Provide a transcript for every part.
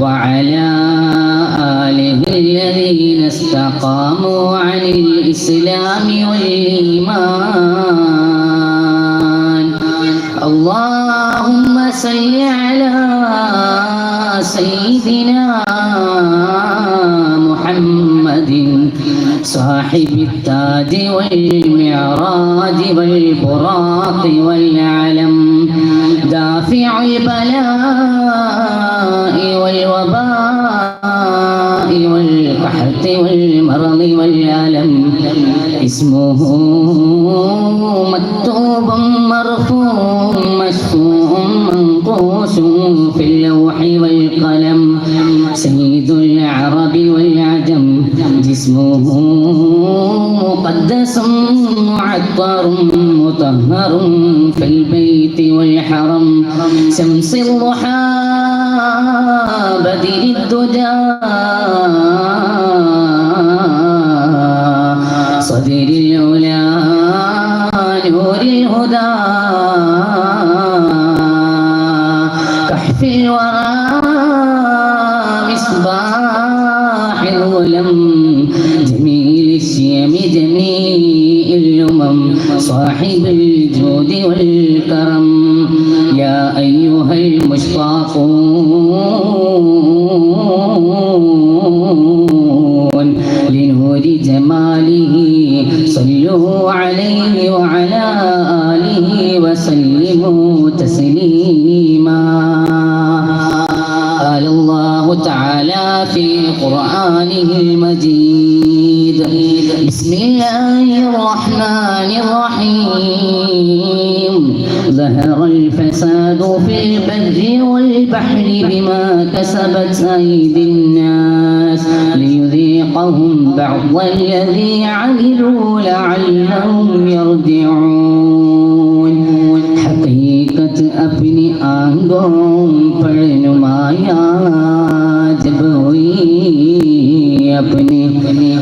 وعلى آله الذين استقاموا عن الإسلام والإيمان. اللهم صل على سيدنا محمد صاحب التاج والمعراج والبراق والعلم دافع البلاء والمرض والألم اسمه مكتوب مرفوع مشفوع منقوش في اللوح والقلم. سيد العرب والعجم جسمه مقدس معطر مطهر في البيت والحرم. شمس الضحى بدر الدجى. صدر العلا نور الهدى كحف الورى مصباح الظلم جميل الشيم جميع الأمم صاحب الجود والكرم يا أيها المشتاقون صلوا عليه وعلى آله وسلموا تسليما. قال الله تعالى في قرآنه المجيد بسم الله الرحمن الرحيم. ظهر الفساد في البر والبحر بما كسبت أيدي بعض. والذي عملوا لعلهم يرجعون. حقيقة أبني أنقوم فرن ما يعتبوي أبني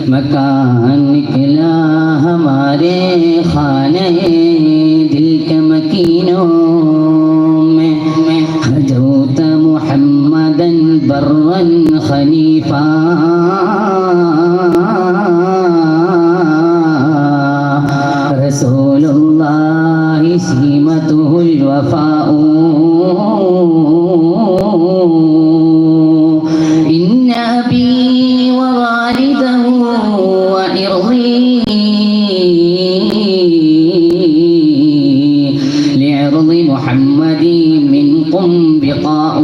مكان كلا همارے خانة دل کے مكينوں میں محمدا برا خنيفا سيمته الوفاء إن أبي ووالده وإرضي لعرض محمد منكم بقاء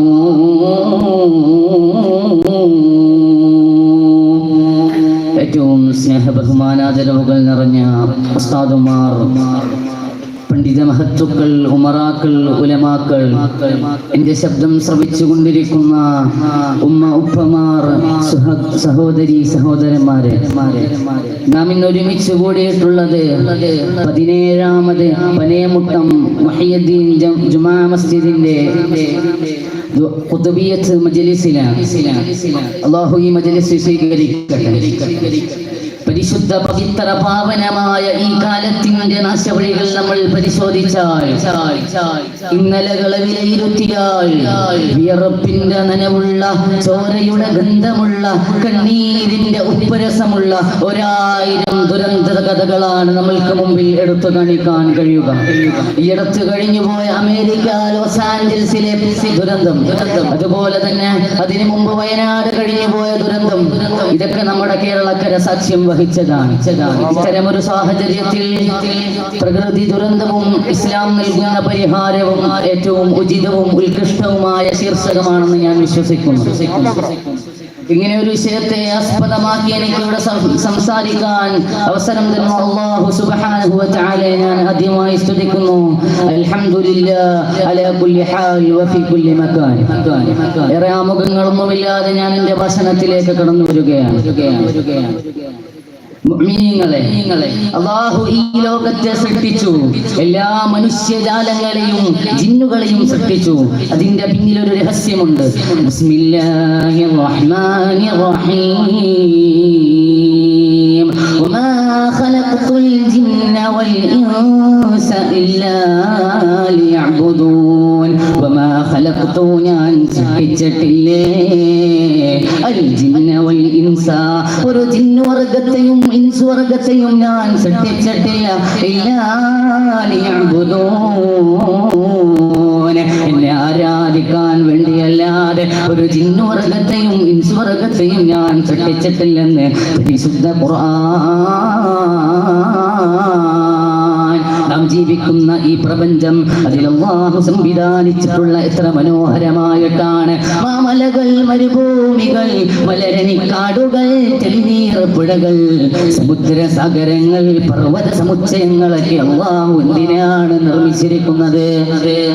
ഏറ്റവും സ്നേഹ ബഹുമാനാദരവുകൾ നിറഞ്ഞ ഉസ്താദുമാർ പണ്ഡിത മഹത്തുക്കൾ ഉമറാക്കൾ ഉലമാക്കൾ എന്റെ ശബ്ദം ശ്രവിച്ചുകൊണ്ടിരിക്കുന്ന ഉമ്മ ഉപ്പമാർ സഹോദരി സഹോദരന്മാരെ നാം ഇന്ന് ഒരുമിച്ച് കൂടിയിട്ടുള്ളത് പതിനേഴാമത് പനയമുട്ടം മഹിയദ്ദീൻ ജുമാ മസ്ജിദിന്റെ അള്ളാഹു ഈ മജലിസ് സ്വീകരിക്കട്ടെ. പരിശുദ്ധ പവിത്ര പാവനമായ ഈ കാലത്തിന്റെ നാശവഴികൾ നമ്മൾ പരിശോധിച്ചാൽ ഇന്നലകളെ വിലയിരുത്തിയാൽ വിയറപ്പിന്റെ നനവുള്ള ചോരയുടെ ഗന്ധമുള്ള കണ്ണീരിന്റെ ഉപ്പരസമുള്ള ഒരായിരം ദുരന്ത കഥകളാണ് നമ്മൾക്ക് മുമ്പിൽ എടുത്തു കാണിക്കാൻ കഴിയുക. ഈ അടുത്ത് കഴിഞ്ഞു പോയ അമേരിക്ക ലോസ് ആഞ്ചൽസിലെ ദുരന്തം. അതുപോലെ തന്നെ അതിനു മുമ്പ് വയനാട് കഴിഞ്ഞു പോയ ദുരന്തം. ഇതൊക്കെ നമ്മുടെ കേരളക്കര സാക്ഷ്യം വഹിച്ചതാണ് ഇത്തരമൊരു സാഹചര്യത്തിൽ പ്രകൃതി ദുരന്തവും ഇസ്ലാം നൽകുന്ന പരിഹാരവും ഏറ്റവും ഉചിതവും ഉത്കൃഷ്ടവുമായ ശീർഷകമാണെന്ന് ഞാൻ വിശ്വസിക്കുന്നു. ഇങ്ങനെ ഒരു വിഷയത്തെ ആസ്പദമാക്കി എനിക്ക് ഇവിടെ സംസാരിക്കാൻ അവസരം തരുന്ന അല്ലാഹു സുബ്ഹാനഹു വ തആലയെ ഞാൻ ആദ്യമായി സ്തുതിക്കുന്നു. കുല്ലി കുല്ലി ഏറെ ആമുഖങ്ങളൊന്നുമില്ലാതെ ഞാൻ എന്റെ ഭാഷണത്തിലേക്ക് കടന്നു വരികയാണ് അള്ളാഹു ഈ ലോകത്തെ സൃഷ്ടിച്ചു. എല്ലാ മനുഷ്യജാലങ്ങളെയും ജിന്നുകളെയും സൃഷ്ടിച്ചു. അതിന്റെ പിന്നിൽ ഒരു രഹസ്യമുണ്ട്. ബിസ്മില്ലാഹിർ റഹ്മാനിർ റഹീം ജിന്ന വൽ ഇൻസ ഇല്ലാ ഖലഖ്തു ഞാൻ സൃഷ്ടിച്ചിട്ടില്ലേ അൽ വൽ ഇൻസ. ഒരു ജിന്നു വർഗത്തെയും ഇൻസ് വർഗത്തെയും ഞാൻ സൃഷ്ടിച്ചിട്ടില്ല. ഇല്ലാ എന്നെ ആരാധിക്കാൻ വേണ്ടിയല്ലാതെ ഒരു ജിന്നുവർഗത്തെയും ഇൻസ് വർഗത്തെയും ഞാൻ സൃഷ്ടിച്ചിട്ടില്ലെന്ന്. പരിശുദ്ധ ഖുർആൻ. നാം ജീവിക്കുന്ന ഈ പ്രപഞ്ചം അള്ളാഹു സംവിധാനിച്ചിട്ടുള്ള എത്ര മനോഹരമായിട്ടാണ്. മാമലകൾ മരുഭൂമികൾ മലരണിക്കാടുകൾ തെളിനീർ പുഴകൾ സമുദ്ര സാഗരങ്ങൾ പർവത സമുച്ചയങ്ങളൊക്കെ അള്ളാഹു എന്തിനാണ് നിർമ്മിച്ചിരിക്കുന്നത്?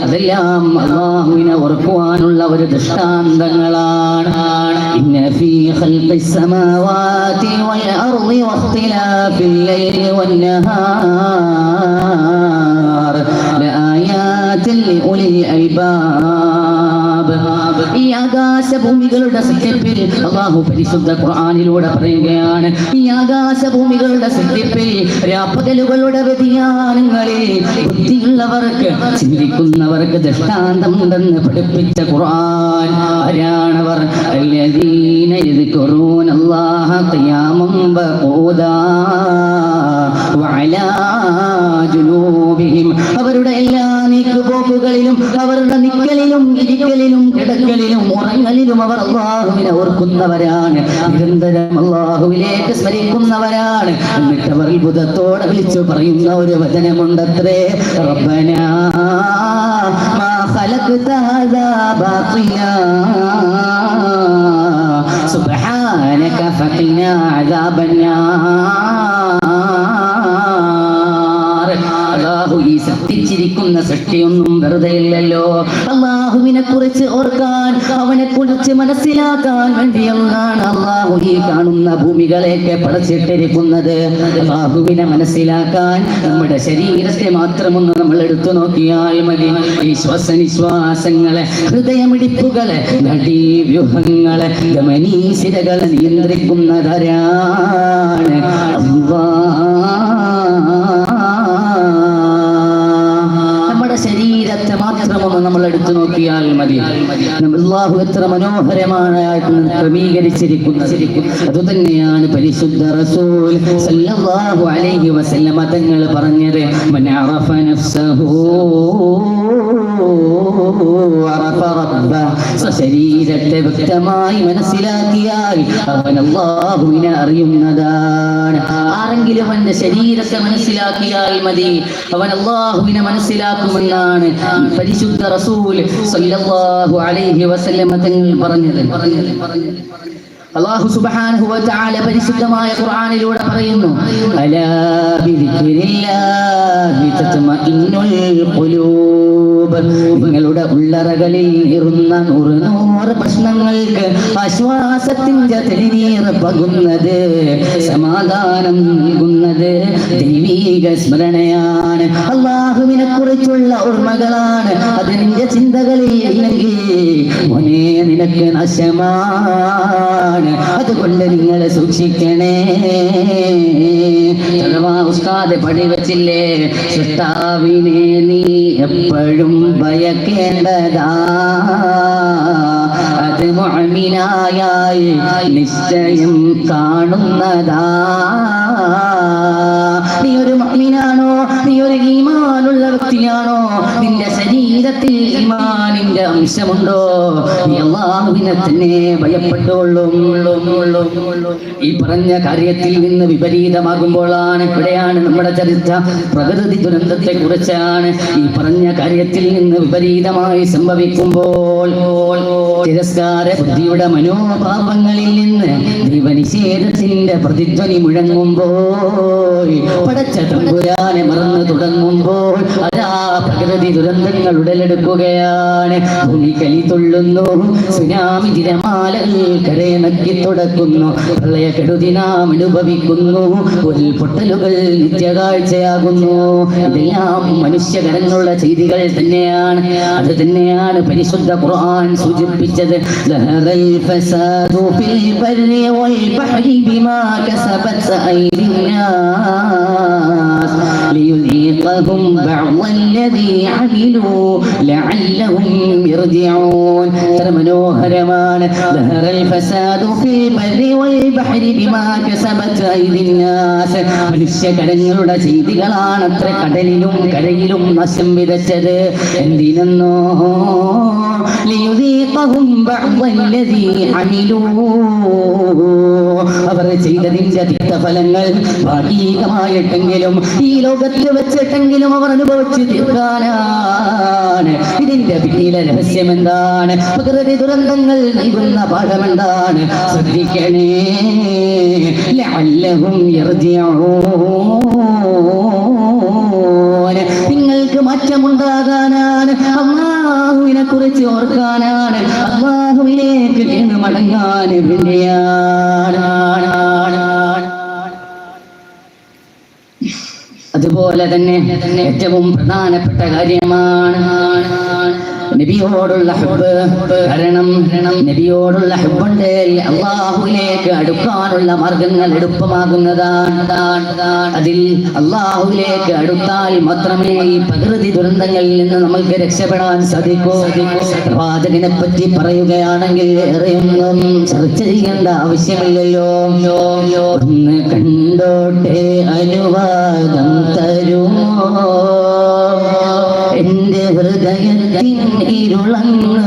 അതെല്ലാം അള്ളാഹുവിനെ ഓർക്കുവാനുള്ള ഒരു ദൃഷ്ടാന്തങ്ങളാണ്. ഇന്ന ഫീ ഖൽഖിസ് സമാവാതി ഈ ആകാശഭൂമികളുടെ സൃഷ്ടിപ്പിൽ അള്ളാഹു പരിശുദ്ധ ഖുർആനിലൂടെ പറയുകയാണ് ഈ ആകാശഭൂമികളുടെ സൃഷ്ടിപ്പിൽ രാപ്പകലുകളുടെ വ്യതിയാനങ്ങളിൽ ബുദ്ധിയുള്ളവർക്ക് ചിന്തിക്കുന്നവർക്ക് ദൃഷ്ടാന്തമുണ്ടെന്ന് പഠിപ്പിച്ച ഖുർആൻ ആരാണവർ الذين يذكرون الله قياما وقعودا وعلى جنوبهم അവരുടെ എല്ലാ നീക്കുപോക്കുകളിലും അവരുടെ നിക്കലിലും ഇരിക്കലിലും കിടക്കലിലും ഉറങ്ങലിലും അവർ അള്ളാഹുവിനെ ഓർക്കുന്നവരാണ്. നിരന്തരം അള്ളാഹുവിലേക്ക് സ്മരിക്കുന്നവരാണ്. എന്നിട്ട് അവർ അത്ഭുതത്തോടെ വിളിച്ചു പറയുന്ന ഒരു വചനമുണ്ടത്രേ. റബ്ബന സുബ്ഹാനക ഫഖിനാ അദാബന്നാ. സൃഷ്ടിച്ചിരിക്കുന്ന സൃഷ്ടിയൊന്നും വെറുതെ ഇല്ലല്ലോ അള്ളാഹുവിനെ കുറിച്ച് ഓർക്കാൻ അവനെ കുറിച്ച് മനസ്സിലാക്കാൻ വേണ്ടിയൊന്നാണ് അള്ളാഹു ഈ കാണുന്ന ഭൂമികളെയൊക്കെ പടച്ചിട്ടിരിക്കുന്നത്. അള്ളാഹുവിനെ മനസ്സിലാക്കാൻ നമ്മുടെ ശരീരത്തെ മാത്രമൊന്ന് നമ്മൾ എടുത്തു നോക്കിയാൽ മതി. ഈ ശ്വാസനിശ്വാസങ്ങളെ ഹൃദയമിടിപ്പുകളെ നടീവ്യൂഹങ്ങളെ ഗമനീശിരകളെ നിയന്ത്രിക്കുന്നതാരാണ് നമ്മുടെ അള്ളാഹു എത്ര മനോഹരമായിട്ട് ക്രമീകരിച്ചിരിക്കുന്നത് അതുതന്നെയാണ് പരിശുദ്ധ റസൂൽ സല്ലല്ലാഹു അലൈഹി വസല്ലമ തങ്ങൾ പറഞ്ഞത് മൻ അറഫ നഫ്സഹു അറഫ റബ്ബ ശരീരത്തെ വ്യക്തമായി മനസ്സിലാക്കിയാൽ അവൻ അള്ളാഹുവിനെ അറിയുന്നതാണ്. ആരെങ്കിലും അവന്റെ ശരീരത്തെ മനസ്സിലാക്കിയാൽ മതി അവൻ അള്ളാഹുവിനെ മനസ്സിലാക്കുമെന്നാണ് പരിശുദ്ധ റസൂൽ സല്ലല്ലാഹു അലൈഹി വസല്ലമ തങ്ങൾ പറഞ്ഞത്. അള്ളാഹു സുബ്ഹാനഹു വ തആല പരിശുദ്ധമായ ഖുർആനിലൂടെ പറയുന്നു അലാ ബിദിക്രില്ലാഹി തത്മഇന്നുൽ ഖുലൂബ്. നിങ്ങളുടെ ഉള്ളറകളിൽ ഇരുന്ന നൂറ് പ്രശ്നങ്ങൾക്ക് ആശ്വാസത്തിന്റെ തെളിനീർ പകുന്നത് സമാധാനം നൽകുന്നത് ദൈവീക സ്മരണയാണ്. അള്ളാഹുവിനെ കുറിച്ചുള്ള ഓർമ്മകളാണ്. അത് നിന്റെ ചിന്തകളിൽ ഇല്ലെങ്കിൽ നിനക്ക് നശമാണ്. അതുകൊണ്ട് നിങ്ങളെ സൂക്ഷിക്കണേ. ഉസ്താദ് പണി വച്ചില്ലേ? സൃഷ്ടാവിനെ നീ എപ്പോഴും ഭയക്കേണ്ടതാ. അത് മുഅ്മിനായാൽ നിശ്ചയം കാണുന്നതാ. ഈമാനിന്റെ ഈ അള്ളാഹുവിനെ തന്നെ ഭയപ്പെട്ടുകൊള്ളും ഈ പറഞ്ഞ കാര്യത്തിൽ നിന്ന് വിപരീതമാകുമ്പോഴാണ് ഇവിടെയാണ് നമ്മുടെ ചരിത്ര പ്രകൃതി ദുരന്തത്തെ കുറിച്ചാണ് ഈ പറഞ്ഞ കാര്യത്തിൽ നിന്ന് വിപരീതമായി സംഭവിക്കുമ്പോൾ തിരസ്കാര ബുദ്ധിയുടെ മനോഭാവങ്ങളിൽ നിന്ന് ദൈവനിഷേധത്തിന്റെ പ്രതിധ്വനി മുഴങ്ങുമ്പോൾ പടച്ച തമ്പുരാനെ മറന്നു തുടങ്ങുമ്പോൾ അതാ പ്രകൃതി ദുരന്തങ്ങൾ ഉടലെടുക്കുകയാണ്. കലി തുള്ളുന്നു സുനാമി തിരമാലകൾ കരയെ നക്കി തുടക്കുന്നു പ്രളയ കെടുതി നാം അനുഭവിക്കുന്നു പൊട്ടലുകൾ നിത്യകാഴ്ചയാകുന്നു ഇതെല്ലാം മനുഷ്യകരങ്ങളുടെ ചെയ്തികൾ തന്നെയാണ് അത് തന്നെയാണ് പരിശുദ്ധ ഖുർആൻ സൂചിപ്പിച്ചത് ظهر الفساد في البر والبحر بما كسبت أيدي الناس ليذيقهم بعض الذي عملوا لعلهم يرجعون മനോഹരമാണ് ظهر الفساد في البر والبحر بما كسبت أيدي الناس മനുഷ്യകരങ്ങളുടെ ചെയ്തികളാണ് അത്ര കടലിലും കരയിലും നശം വിതച്ചത് എന്തിനെന്നോ ലിയുദീഖഹും ബഅദ الذي عملوا അവർ ചെയ്തതിന്റെ തിക്തഫലങ്ങൾ ഭാഗികമായിട്ടെങ്കിലും ഈ ലോകത്തിൽ വെച്ചിട്ടെങ്കിലും അവർ അനുഭവിച്ച് തീർക്കാനാണ് ഇതിന്റെ പിന്നിലെ രഹസ്യം എന്താണ് പ്രകൃതി ദുരന്തങ്ങൾ നൽകുന്ന പാഠമെന്താണ് ശ്രദ്ധിക്കണേ. ലഅല്ലഹും നിങ്ങൾക്ക് മാറ്റമുണ്ടാകാനാണ്. അള്ളാഹുവിനെ കുറിച്ച് ഓർക്കാനാണ്. അള്ളാഹുവിലേക്ക് വീണ് മടങ്ങാൻ വേണ്ടിയാണ്. അതുപോലെ തന്നെ ഏറ്റവും പ്രധാനപ്പെട്ട കാര്യമാണ് നബിയോടുള്ള ഹബ്ബ്. കാരണം നബിയോടുള്ള ഹബ്ബുണ്ട്. അള്ളാഹുവിലേക്ക് അടുക്കാനുള്ള മാർഗങ്ങൾ എളുപ്പമാകുന്നതാണ്. അതിൽ അള്ളാഹുവിലേക്ക് അടുത്താൽ മാത്രമേ ഈ പ്രകൃതി ദുരന്തങ്ങളിൽ നിന്ന് നമ്മൾക്ക് രക്ഷപ്പെടാൻ സാധിക്കൂ. പ്രവാചകനെ പറ്റി പറയുകയാണെങ്കിൽ ഏറെയൊന്നും ചർച്ച ചെയ്യേണ്ട ആവശ്യമില്ലല്ലോ. ഒന്ന് കണ്ടോട്ടെ അനുവാദം തരുമോ? എന്റെ ഹൃദയത്തിൻ ഇരുളങ്ങ്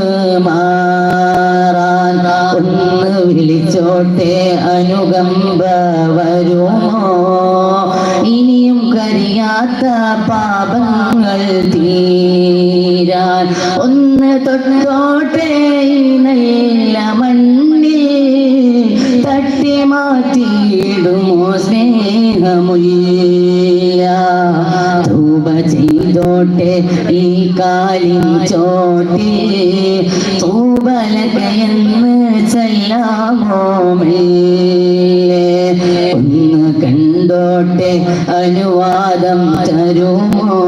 മാറാൻ ഒന്ന് വിളിച്ചോട്ടെ അനുകമ്പ വരുമോ ഇനിയും കരിയാത്ത പാപങ്ങൾ തീരാൻ ഒന്ന് തൊട്ടോട്ടെ ഈ മാറ്റിയിടുമോ സ്നേഹമുല്ല ധൂപ ചെയ്തോട്ടെ ഈ കാലിൻ ചോട്ടി. തൂബലകയെന്ന് ചെല്ലാമോ ഒന്ന് കണ്ടോട്ടെ അനുവാദം തരുമോ?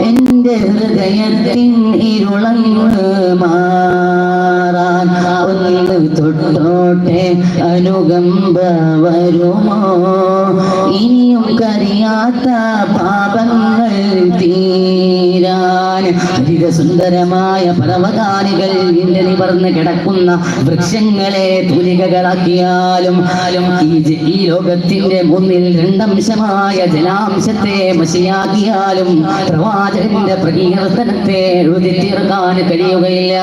എന്റെ ഹൃദയത്തിൻ ഇരുളങ്ങ് ഒന്ന് തൊട്ടോട്ടെ അനുകമ്പ വരുമോ? ഇനിയും കറിയാത്ത പാപങ്ങൾ തീരാൻ സുന്ദരമായ പരവതാനികൾ നിവർന്ന് കിടക്കുന്ന വൃക്ഷങ്ങളെ തുലികകളാക്കിയാലും ഈ ലോകത്തിന്റെ മുന്നിൽ രണ്ടംശമായ ജലാംശത്തെ മഷിയാക്കിയാലും പ്രവാചകന്റെ പ്രകീർത്തനത്തെ എഴുതി തീർക്കാൻ കഴിയുകയില്ല.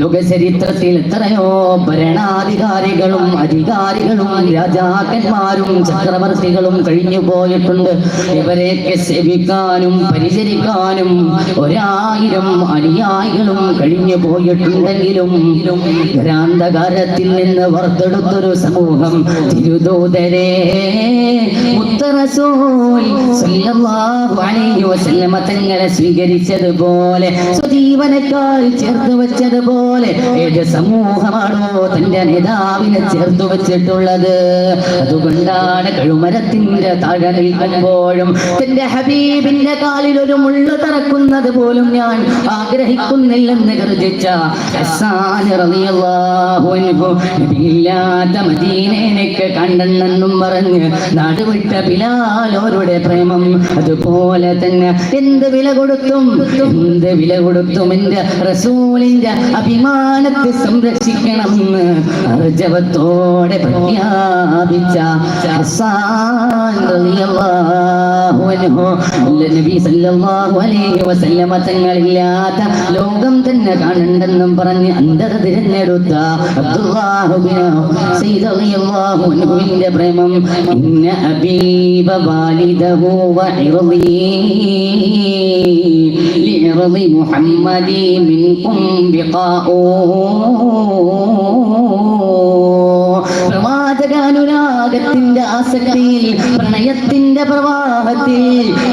ലോക ചരിത്രത്തിൽ എത്രയോ ഭരണാധികാരികളും അധികാരികളും രാജാക്കന്മാരും ചക്രവർത്തികളും കഴിഞ്ഞു പോയിട്ടുണ്ട് ഇവരെയൊക്കെ സേവിക്കാനും പരിചരിക്കാനും ഒരായിരം അനുയായികളും കഴിഞ്ഞു പോയിട്ടുണ്ടെങ്കിലും ഭ്രാന്തകാരത്തിൽ നിന്ന് വർത്തെടുത്തൊരു സമൂഹം തിരുദൂതരെ. തങ്ങളെ സ്വീകരിച്ചതുപോലെ സ്വജീവനക്കാൾ ചേർത്ത് വെച്ചതുപോലെ ഏത് സമൂഹമാണോ തന്റെ നേതാവിനെ ചേർത്ത് വെച്ചിട്ടുള്ളത്? അതുകൊണ്ടാണ് കഴുമരത്തിന്റെ താഴെ നിൽക്കുമ്പോഴും തന്റെ ഹബീബിന്റെ കാലിൽ ഒരു മുള്ളു തറക്കുന്നത് പോലും ഞാൻ ആഗ്രഹിക്കുന്നില്ലെന്ന് ഗർജിച്ച ഇല്ലാത്ത മദീനേനൊക്കെ കണ്ടെന്നെന്നും പറഞ്ഞ് നടുവിട്ട ബിലാലോരുടെ പ്രേമം അതുപോലെ തന്നെ എന്ത് വില കൊടുത്തും എന്ത് വില കൊടുത്തും എന്റെ റസൂലിന്റെ അഭിമാനത്തെ സംരക്ഷിക്കണമെന്ന് അർജവത്തോടെ പ്രഖ്യാപിച്ച അൻഹു. നബി സല്ലല്ലാഹു അലൈഹി വസല്ലമ തങ്ങളില്ലാത്ത ലോകം തന്നെ കാണണ്ടെന്നും പറഞ്ഞ് അന്തർ തിരഞ്ഞെടുത്ത അബ്ദുല്ലാഹു ബിൻ സയ്യിദ് റളിയല്ലാഹു അൻഹുവിന്റെ പ്രേമം ഇന്ന അബീബ വാലിദഹു വഇർദി لعرض محمد منكم بقاؤ പ്രവാചക അനുരാഗത്തിന്റെ ആസക്തിയിൽ പ്രണയത്തിന്റെ പ്രവാഹത്തിൽ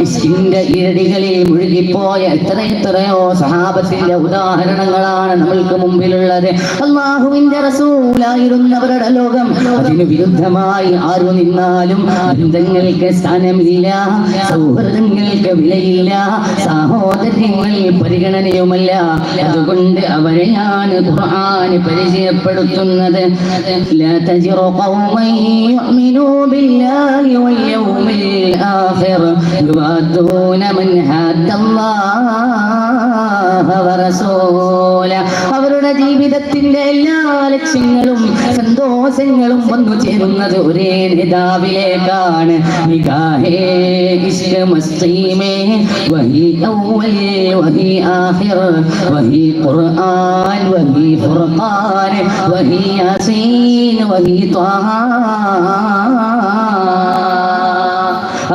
ഇഷ്കിന്റെ ഇരടികളിൽ മുഴുകിപ്പോയ എത്ര എത്രയോ സഹാബത്തിന്റെ ഉദാഹരണങ്ങളാണ് നമ്മൾക്ക് മുമ്പിലുള്ളത് അള്ളാഹുവിന്റെ റസൂലായിരുന്നവരുടെ ലോകം അതിനു വിരുദ്ധമായി ആരു നിന്നാലും ബന്ധങ്ങൾക്ക് സ്ഥാനമില്ല സൗഹൃദങ്ങൾക്ക് വിലയില്ല സഹോദര്യങ്ങൾ പരിഗണനയുമല്ല അതുകൊണ്ട് അവരെയാണ് ഖുർആൻ പരിചയപ്പെടുത്തുന്നത് لا تجر قوما يؤمنوا بالله واليوم الآخر يوادون من حاد الله ورسوله അവരുടെ ജീവിതത്തിന്റെ എല്ലാ ലക്ഷ്യങ്ങളും സന്തോഷങ്ങളും വന്നു ചേരുന്നത് ഒരേ നേതാവിലേക്കാണ് നിഗാഹേ ഇഷ്ക മസ്തീമേ വഹി അവൽ വഹി ആഖിർ വഹി ഖുർആൻ വഹി ഫുർഖാൻ വഹി യാസീൻ വഹി ത്വാഹ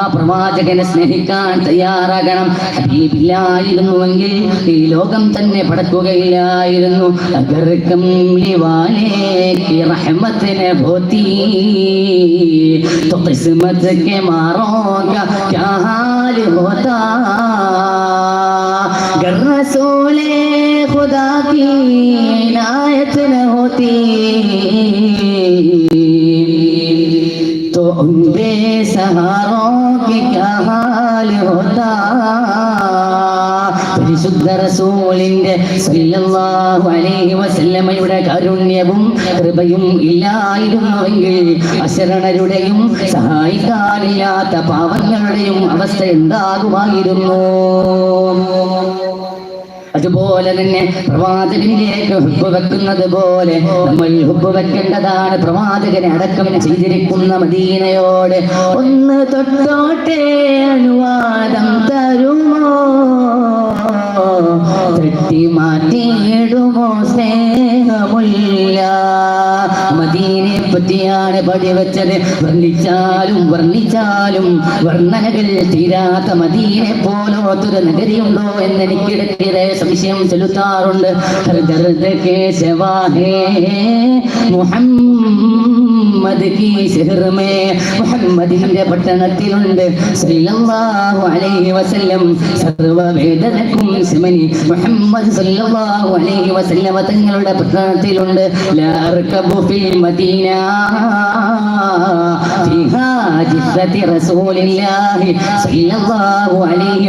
ആ പ്രവാചകനെ സ്നേഹിക്കാൻ തയ്യാറാകണം. ഹബീബില്ലായിരുന്നുവെങ്കിൽ ഈ ലോകം തന്നെ പടക്കുകയില്ലായിരുന്നു. അഗർക്കം ലിവാലേക്ക് റഹ്മത്തിനെ ഭൂത്തി उन बेसहारों की क्या हाल होता പരിശുദ്ധ റസൂലിന്റെ സല്ലല്ലാഹു അലൈഹി വസല്ലമയുടെ കാരുണ്യവും കൃപയും ഇല്ലായിരുന്നുവെങ്കിൽ അശരണരുടെയും സഹായിക്കാനില്ലാത്ത പാവങ്ങളുടെയും അവസ്ഥ എന്താകുമായിരുന്നു അതുപോലെ തന്നെ പ്രവാചകനിലേക്ക് ഹുബ് വെക്കുന്നത് പോലെ നമ്മൾ ഹുബ് വെക്കേണ്ടതാണ്. പ്രവാചകനെ അടക്കം ചെയ്തിരിക്കുന്ന മദീനയോട് ഒന്ന് തൊട്ടോട്ടെ അനുവാദം തരുമോ? തൃപ്തി മാറ്റിയിടുമോ സ്നേഹമുല്ല? മദീനെ പറ്റിയാണ് പടിവെച്ചത് വർണിച്ചാലും വർണിച്ചാലും വർണനകൾ തീരാത്ത മദീനെ പോലോത്തൊരു നഗരിയുണ്ടോ എന്ന് സംശയം ചെലുത്താറുണ്ട്. മുഹമ്മദ് മുഹമ്മദിന്റെ പട്ടണത്തിലുണ്ട്. സല്ലല്ലാഹു അലൈഹി വസല്ലം. മുഹമ്മദ് സല്ലല്ലാഹു അലൈഹി തങ്ങളുടെ പട്ടണത്തിലുണ്ട്. മദീന. റസൂലില്ലാഹി സല്ലല്ലാഹു അലൈഹി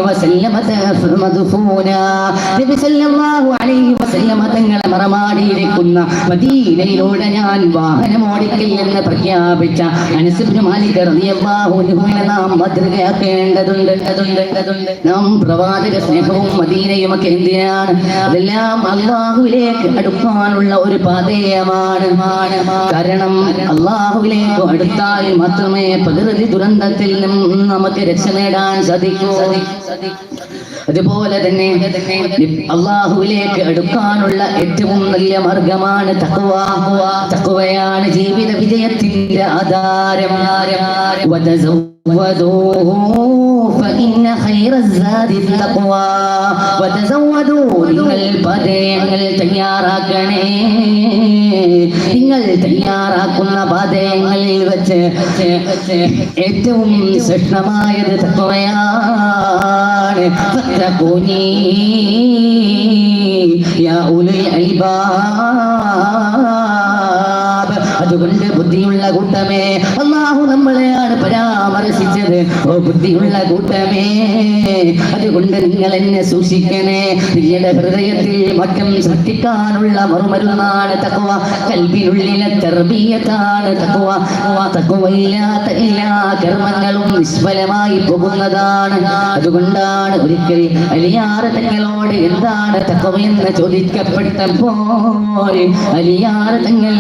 സല്ലല്ലാഹു അലൈഹി വസല്ലം തങ്ങളെ മറമാടിയിരിക്കുന്ന മദീനയിലൂടെ ഞാൻ വാഹനം ഓടിക്കില്ലെന്ന് പ്രഖ്യാപിച്ച അനസ് ഇബ്നു മാലിക് റളിയല്ലാഹു അൻഹുവിനെ നാം മാതൃകയാക്കേണ്ടതുണ്ട് അതുണ്ട് അതുണ്ട് നാം പ്രവാചക സ്നേഹവും മദീനയും ഒക്കെ എന്തിനാണ്? അതെല്ലാം അള്ളാഹുവിലേക്ക് അടുക്കാനുള്ള ഒരു പാതയമാണ്. കാരണം അള്ളാഹുവിലേക്ക് അടുത്താൽ മാത്രമേ പ്രകൃതി ദുരന്തത്തിൽ നിന്നും നമുക്ക് രക്ഷ നേടാൻ സാധിക്കൂ. അതുപോലെ തന്നെ അള്ളാഹുവിലേക്ക് അടുക്കാനുള്ള ഏറ്റവും നല്ല മാർഗമാണ് തക്വ ജീവിത വിജയത്തിന്റെ ആധാരം. خير الزاد التقوى وتزودوا നിങ്ങൾ പദയങ്ങൾ തയ്യാറാക്കണേ നിങ്ങൾ തയ്യാറാക്കുന്ന പദയങ്ങളിൽ വെച്ച് ഏറ്റവും ശ്രേഷ്ഠമായത് തത്വയാണ് ഫത്തഖൂനി യാ ഉലുൽ അൽബാബ് അതുകൊണ്ട് ബുദ്ധിയുള്ള കൂട്ടമേ അള്ളാഹു നമ്മളെയാണ് പരാമർശിച്ചത്. ഓ ബുദ്ധിയുള്ള കൂട്ടമേ അതുകൊണ്ട് നിങ്ങൾ എന്നെ സൂക്ഷിക്കണേ. നിങ്ങളുടെ ഹൃദയത്തിൽ മറ്റം സൃഷ്ടിക്കാനുള്ള മറുമരുന്നാണ് തക്കുവ കൽവിനുള്ളിലെ തെർബീയത്താണ് തക്കുവ തക്കുവയില്ലാത്ത എല്ലാ കർമ്മങ്ങളും നിഷ്ഫലമായി പോകുന്നതാണ്. അതുകൊണ്ടാണ് ഒരിക്കൽ അലിയാറ് തങ്ങളോട് എന്താണ് തക്കവയെന്ന് ചോദിക്കപ്പെട്ടപ്പോൾ അലിയാറ് തങ്ങൾ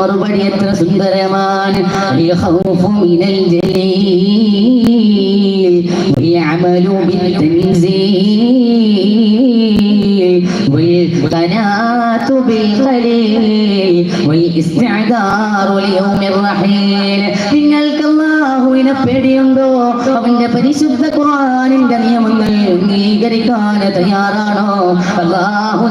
മറുപടി എത്ര സുന്ദരമാണ് അൽ ഖൗഫു മിനൽ ജലീൽ വയഅമലു بالتنزيل والقناة بالقليل والاستعدار ليوم الرحيل നിങ്ങൾക്ക് അള്ളാഹുവിനെ പേടിയുണ്ടോ അവന്റെ പരിശുദ്ധ ഖുർആനിന്റെ നിയമങ്ങൾ അംഗീകരിക്കാൻ തയ്യാറാണോ? അള്ളാഹു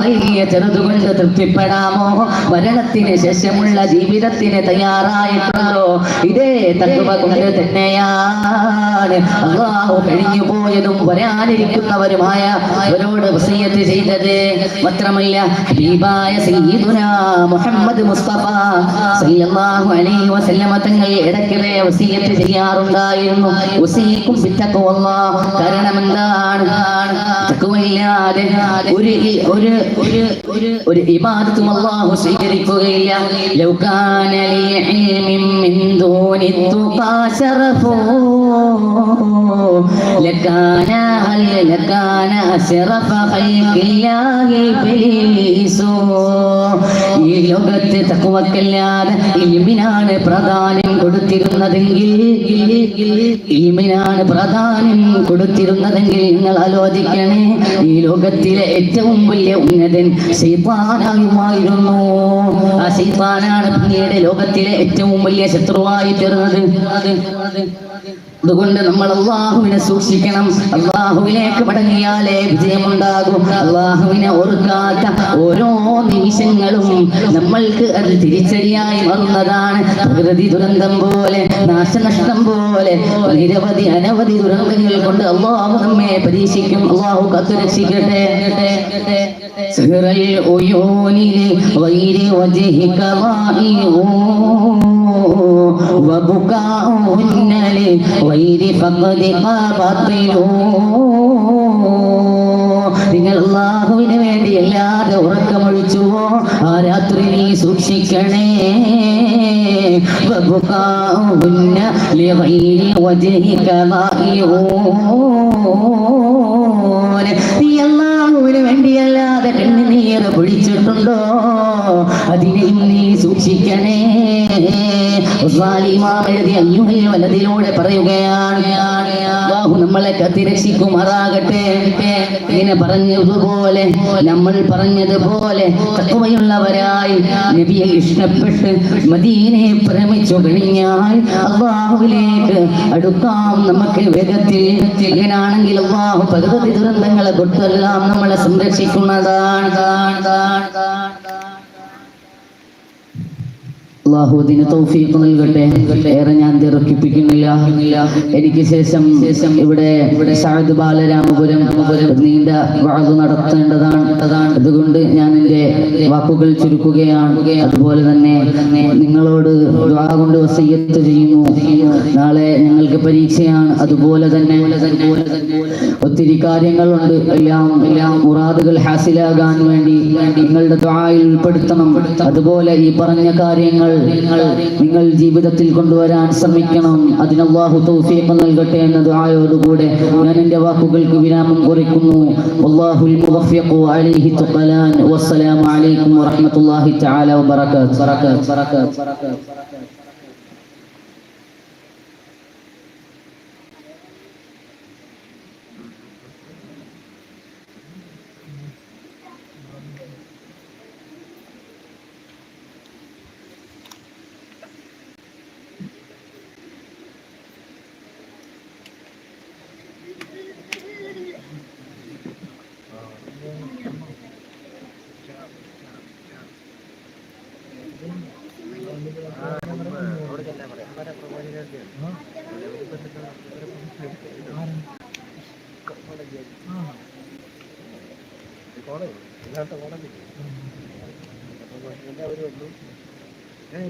ചെറുതുകൊണ്ട് തൃപ്തിപ്പെടാമോ? മരണത്തിന് ശേഷമുള്ള ജീവിതത്തിന് തയ്യാറായിട്ടുണ്ടോ? ഇതേ തത്വ കൊണ്ട് തന്നെയാണ്. അള്ളാഹു കഴിഞ്ഞു പോയതും വരാനിരിക്കുന്നവരുമായ അവരോട് വസീയത്ത് ചെയ്തത് മാത്രമല്ല ഹബീബായ സയ്യിദുന മുഹമ്മദ് മുസ്തഫ സല്ലല്ലാഹു അലൈഹി വസല്ലമ തങ്ങൾ ഇടയ്ക്കിടെ വസീയത്ത് ചെയ്യാറുണ്ടായിരുന്നു. വസീക്കും. കാരണം എന്താണ് തക്കുവയില്ലാതെ ഒരു ഒരു ഒരു ഒരു ഒരു ഇബാദത്തും അള്ളാഹു സ്വീകരിക്കുകയില്ല. ലൗ കാന ലി ഇൽമിൻ മിൻ ദൂനി തുഖാ ശറഫു. ലകാന ഹൽ ലകാന അശ്റഫ ഖൽഖില്ലാഹി ഇബ്ലീസു ഈ ലോകത്ത് തഖ്വക്കല്ലാതെ ഇൽമിനാണ് പ്രാധാന്യം കൊടുത്തിരുന്നതെങ്കിൽ ഈമിനാണ് പ്രാധാന്യം കൊടുത്തിരുന്നതെങ്കിൽ നിങ്ങൾ ആലോചിക്കണേ ഈ ലോകത്തിലെ ഏറ്റവും വലിയ ഉന്നതൻ ശൈത്താനായുമായിരുന്നു. ആ ശൈത്താനാണ് പിന്നീട് ലോകത്തിലെ ഏറ്റവും വലിയ ശത്രുവായി തീർന്നത്. അതുകൊണ്ട് നമ്മൾ അള്ളാഹുവിനെ സൂക്ഷിക്കണം അള്ളാഹുവിലേക്ക് മടങ്ങിയാലേ വിജയമുണ്ടാകും അള്ളാഹുവിനെ ഓർക്കാത്ത ഓരോ നിമിഷങ്ങളും നമ്മൾക്ക് അത് തിരിച്ചടിയായി മാറുന്നതാണ് പ്രകൃതി ദുരന്തം പോലെ നാശനഷ്ടം പോലെ നിരവധി അനവധി ദുരന്തങ്ങൾ കൊണ്ട് അള്ളാഹു നമ്മെ പരീക്ഷിക്കും അള്ളാഹു കാത്തുരക്ഷിക്കട്ടെ سهر العيون لغير وجهك ضائع وبكاؤهن لغير فقدك باطل നിങ്ങൾ അള്ളാഹുവിന് വേണ്ടി അല്ലാതെ ഉറക്കമൊഴിച്ചുവോ ആ രാത്രി നീ സൂക്ഷിക്കണേ وبكاؤهن لغير وجهك ضائعون നീ അള്ളാഹുവിന് വേണ്ടിയല്ലാതെ കണ്ണുനീർ പൊഴിച്ചിട്ടുണ്ടോ അതിനെയും നീ സൂക്ഷിക്കണേ. എഴുതി അയ്യുഹൽ വലതിലൂടെ പറയുകയാണ് അള്ളാഹു നമ്മളെ കത്തിരക്ഷിക്കുമാറാകട്ടെ. ഇങ്ങനെ പറഞ്ഞതുപോലെ നമ്മൾ പറഞ്ഞതുപോലെ തക്കവയുള്ളവരായി നബിയെ ഇഷ്ടപ്പെട്ട് മദീനെ പ്രേമിച്ചു കഴിഞ്ഞാൽ അള്ളാഹുവിലേക്ക് അടുക്കാം. നമുക്ക് വേഗത്തിൽ ഇങ്ങനാണെങ്കിൽ അള്ളാഹു പ്രകൃതി ദുരന്തങ്ങളെ തൊട്ടെല്ലാം നമ്മളെ സംരക്ഷിക്കുന്നതാണ്. താണ്, താണ്, താണ്, താണ്. അള്ളാഹു അതിന് തൗഫീഖ് നൽകട്ടെ. ഏറെ ഞാൻ തിറക്കിപ്പിക്കുന്നില്ല എനിക്ക് ശേഷം ശേഷം ഇവിടെ സാദ് ബാലരാമപുരം നീണ്ട വാഴ നടത്തേണ്ടതാണ്. അതുകൊണ്ട് ഞാൻ എന്റെ വാക്കുകൾ ചുരുക്കുകയാണ്. അതുപോലെ തന്നെ നിങ്ങളോട് കൊണ്ട് വസയ്യത്ത് ചെയ്യുന്നു. നാളെ ഞങ്ങൾക്ക് പരീക്ഷയാണ്. അതുപോലെ തന്നെ ഒത്തിരി കാര്യങ്ങളുണ്ട്. എല്ലാം എല്ലാം മുറാദുകൾ ഹാസിലാകാൻ വേണ്ടി നിങ്ങളുടെ ദ്വായിൽ ഉൾപ്പെടുത്തണം. അതുപോലെ ഈ പറഞ്ഞ കാര്യങ്ങൾ നിങ്ങൾ നിങ്ങൾ ജീവിതത്തിൽ കൊണ്ടുവരാൻ ശ്രമിക്കണം. അതിന് അല്ലാഹു തൗഫീഖ് നൽകട്ടെ എന്ന ദുആയോടുകൂടെ ഞാൻ എന്റെ വാക്കുകൾക്ക് വിരാമം കുറിക്കുന്നു. വല്ലാഹുൽ മുവഫിഖു അലൈഹി തഖലാൻ. വസ്സലാമു അലൈക്കും വറഹ്മത്തുള്ളാഹി തആല വബറകാത്ത് ബറകാത്ത് ബറകാത്ത് ബറകാത്ത് Tapi